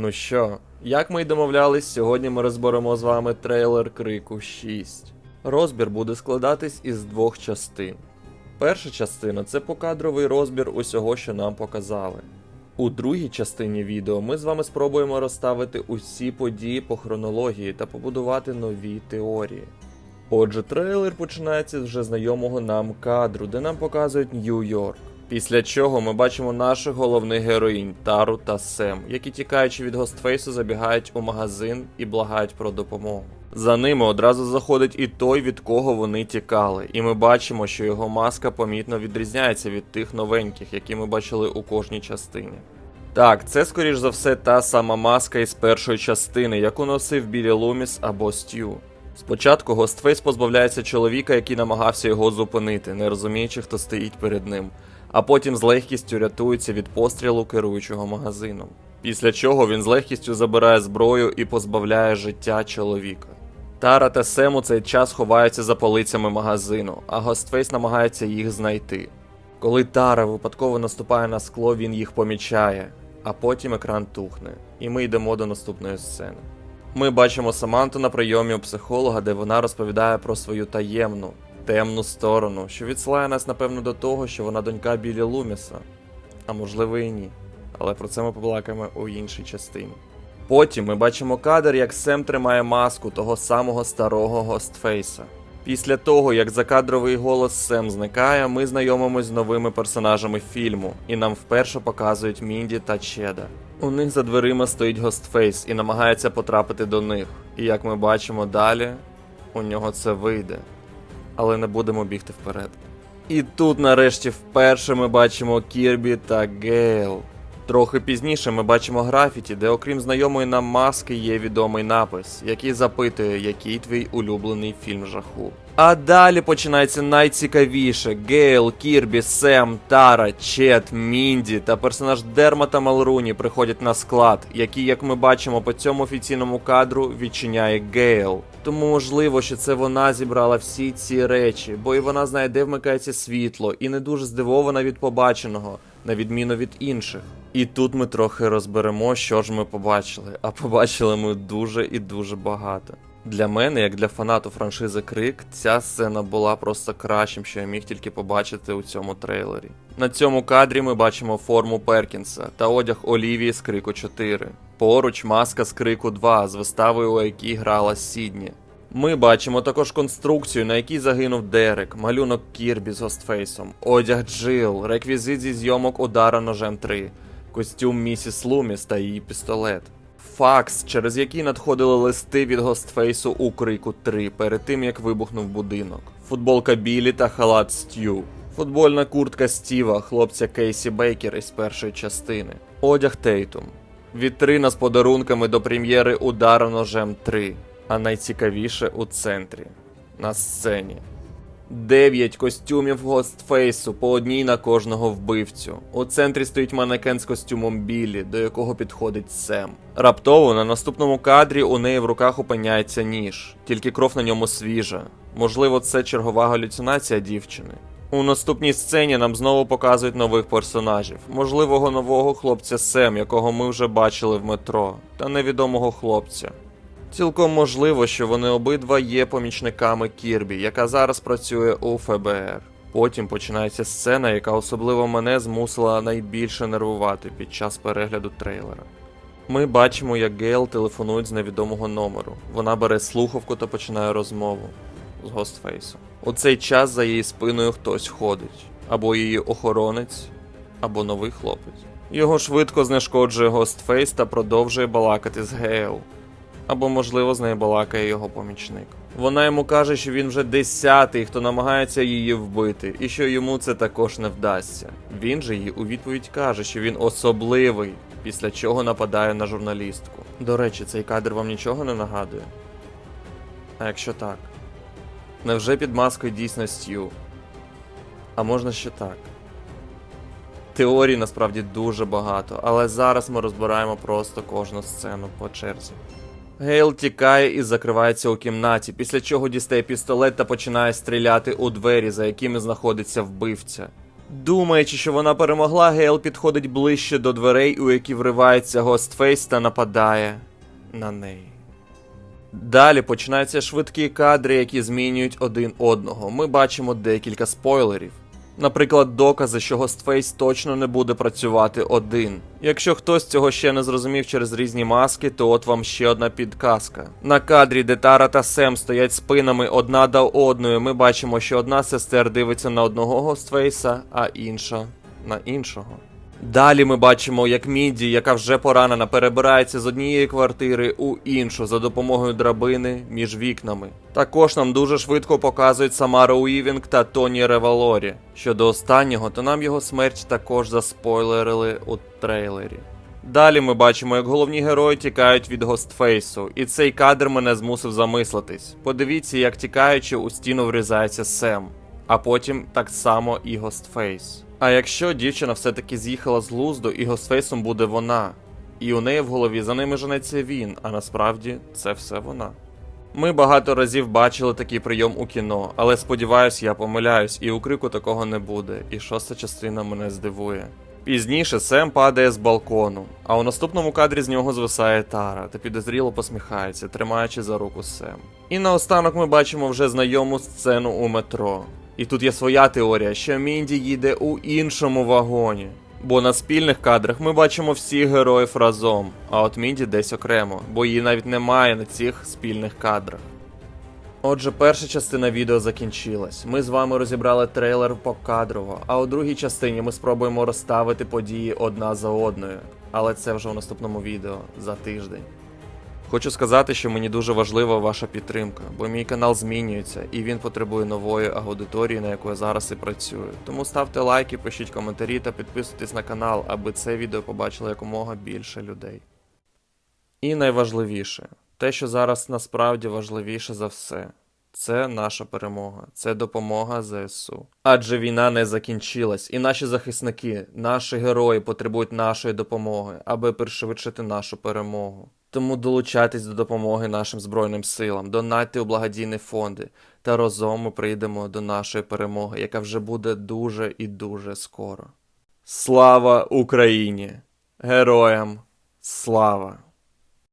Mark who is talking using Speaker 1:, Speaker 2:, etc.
Speaker 1: Ну що, як ми й домовлялись, сьогодні ми розберемо з вами трейлер Крику 6. Розбір буде складатись із двох частин. Перша частина це покадровий розбір усього, що нам показали. У другій частині відео ми з вами спробуємо розставити усі події по хронології та побудувати нові теорії. Отже, трейлер починається з вже знайомого нам кадру, де нам показують Нью-Йорк. Після чого ми бачимо наших головних героїнь Тару та Сем, які тікаючи від Гостфейсу забігають у магазин і благають про допомогу. За ними одразу заходить і той, від кого вони тікали, і ми бачимо, що його маска помітно відрізняється від тих новеньких, які ми бачили у кожній частині. Так, це скоріш за все та сама маска із першої частини, яку носив Білі Луміс або Стю. Спочатку Гостфейс позбавляється чоловіка, який намагався його зупинити, не розуміючи, хто стоїть перед ним, а потім з легкістю рятується від пострілу керуючого магазином. Після чого він з легкістю забирає зброю і позбавляє життя чоловіка. Тара та Сем у цей час ховаються за полицями магазину, а Гостфейс намагається їх знайти. Коли Тара випадково наступає на скло, він їх помічає, а потім екран тухне, і ми йдемо до наступної сцени. Ми бачимо Саманту на прийомі у психолога, де вона розповідає про свою таємну, темну сторону, що відсилає нас, напевно, до того, що вона донька Білі Луміса. А можливо і ні. Але про це ми побалакаємо у іншій частині. Потім ми бачимо кадр, як Сем тримає маску того самого старого Гостфейса. Після того, як закадровий голос Сем зникає, ми знайомимось з новими персонажами фільму, і нам вперше показують Мінді та Чеда. У них за дверима стоїть Гостфейс і намагається потрапити до них. І як ми бачимо далі, у нього це вийде. Але не будемо бігти вперед. І тут нарешті вперше ми бачимо Кірбі та Гейл. Трохи пізніше ми бачимо графіті, де окрім знайомої нам маски є відомий напис, який запитує, який твій улюблений фільм жаху. А далі починається найцікавіше: Гейл, Кірбі, Сем, Тара, Чет, Мінді та персонаж Дермата Малруні приходять на склад, який, як ми бачимо по цьому офіційному кадру, відчиняє Гейл. Тому можливо, що це вона зібрала всі ці речі, бо і вона знає, де вмикається світло, і не дуже здивована від побаченого, на відміну від інших. І тут ми трохи розберемо, що ж ми побачили. А побачили ми дуже і дуже багато. Для мене, як для фанату франшизи Крик, ця сцена була просто кращим, що я міг тільки побачити у цьому трейлері. На цьому кадрі ми бачимо форму Перкінса та одяг Олівії з Крику 4. Поруч маска з Крику 2, з виставою, у якій грала Сідні. Ми бачимо також конструкцію, на якій загинув Дерек, малюнок Кірбі з Гостфейсом, одяг Джил, реквізит зі зйомок удара ножем 3, костюм місіс Луміс та її пістолет. Факс, через який надходили листи від Гостфейсу у Крику 3 перед тим як вибухнув будинок. Футболка Білі та халат Стю. Футбольна куртка Стіва, хлопця Кейсі Бейкер із першої частини. Одяг Тейтум. Вітрина з подарунками до прем'єри Удара ножем 3. А найцікавіше у центрі. На сцені. Дев'ять костюмів Гостфейсу по одній на кожного вбивцю. У центрі стоїть манекен з костюмом Біллі, до якого підходить Сем. Раптово на наступному кадрі у неї в руках опиняється ніж, тільки кров на ньому свіжа. Можливо, це чергова галюцинація дівчини. У наступній сцені нам знову показують нових персонажів, можливого нового хлопця Сем, якого ми вже бачили в метро, та невідомого хлопця. Цілком можливо, що вони обидва є помічниками Кірбі, яка зараз працює у ФБР. Потім починається сцена, яка особливо мене змусила найбільше нервувати під час перегляду трейлера. Ми бачимо, як Гейл телефонують з невідомого номеру. Вона бере слухавку та починає розмову з Гостфейсом. У цей час за її спиною хтось ходить, або її охоронець, або новий хлопець. Його швидко знешкоджує Гостфейс та продовжує балакати з Гейл або, можливо, з нею балакає його помічник. Вона йому каже, що він вже десятий, хто намагається її вбити, і що йому це також не вдасться. Він же їй у відповідь каже, що він особливий, після чого нападає на журналістку. До речі, цей кадр вам нічого не нагадує? А якщо так, невже під маскою дійсно Стю? А можна ще так. Теорій насправді дуже багато, але зараз ми розбираємо просто кожну сцену по черзі. Гейл тікає і закривається у кімнаті, після чого дістає пістолет та починає стріляти у двері, за якими знаходиться вбивця. Думаючи, що вона перемогла, Гейл підходить ближче до дверей, у які вривається Гостфейс та нападає на неї. Далі починаються швидкі кадри, які змінюють один одного. Ми бачимо декілька спойлерів. Наприклад, докази, що Гостфейс точно не буде працювати один. Якщо хтось цього ще не зрозумів через різні маски, то от вам ще одна підказка. На кадрі, де Тара та Сем стоять спинами одна до одної, ми бачимо, що одна сестер дивиться на одного Гостфейса, а інша на іншого. Далі ми бачимо, як Міді, яка вже поранена, перебирається з однієї квартири у іншу за допомогою драбини між вікнами. Також нам дуже швидко показують Самару Уівінг та Тоні Ревалорі. Щодо останнього, то нам його смерть також заспойлерили у трейлері. Далі ми бачимо, як головні герої тікають від Гостфейсу, і цей кадр мене змусив замислитись. Подивіться, як тікаючи у стіну врізається Сем, а потім так само і Гостфейс. А якщо дівчина все-таки з'їхала з глузду, і Гостфейсом буде вона, і у неї в голові за ними женеться він, а насправді це все вона. Ми багато разів бачили такий прийом у кіно, але сподіваюсь, я помиляюсь, і у крику такого не буде, і шоста частина мене здивує. Пізніше Сем падає з балкону, а у наступному кадрі з нього звисає Тара та підозріло посміхається, тримаючи за руку Сем. І наостанок ми бачимо вже знайому сцену у метро. І тут є своя теорія, що Мінді їде у іншому вагоні. Бо на спільних кадрах ми бачимо всіх героїв разом, а от Мінді десь окремо, бо її навіть немає на цих спільних кадрах. Отже, перша частина відео закінчилась. Ми з вами розібрали трейлер покадрово, а у другій частині ми спробуємо розставити події одна за одною. Але це вже у наступному відео за тиждень. Хочу сказати, що мені дуже важлива ваша підтримка, бо мій канал змінюється і він потребує нової аудиторії, на яку я зараз і працюю. Тому ставте лайки, пишіть коментарі та підписуйтесь на канал, аби це відео побачило якомога більше людей. І найважливіше, те, що зараз насправді важливіше за все, це наша перемога, це допомога ЗСУ. Адже війна не закінчилась, і наші захисники, наші герої потребують нашої допомоги, аби пришвидшити нашу перемогу. Тому долучайтесь до допомоги нашим Збройним силам, донайте у благодійні фонди, та разом ми прийдемо до нашої перемоги, яка вже буде дуже і дуже скоро. Слава Україні! Героям слава!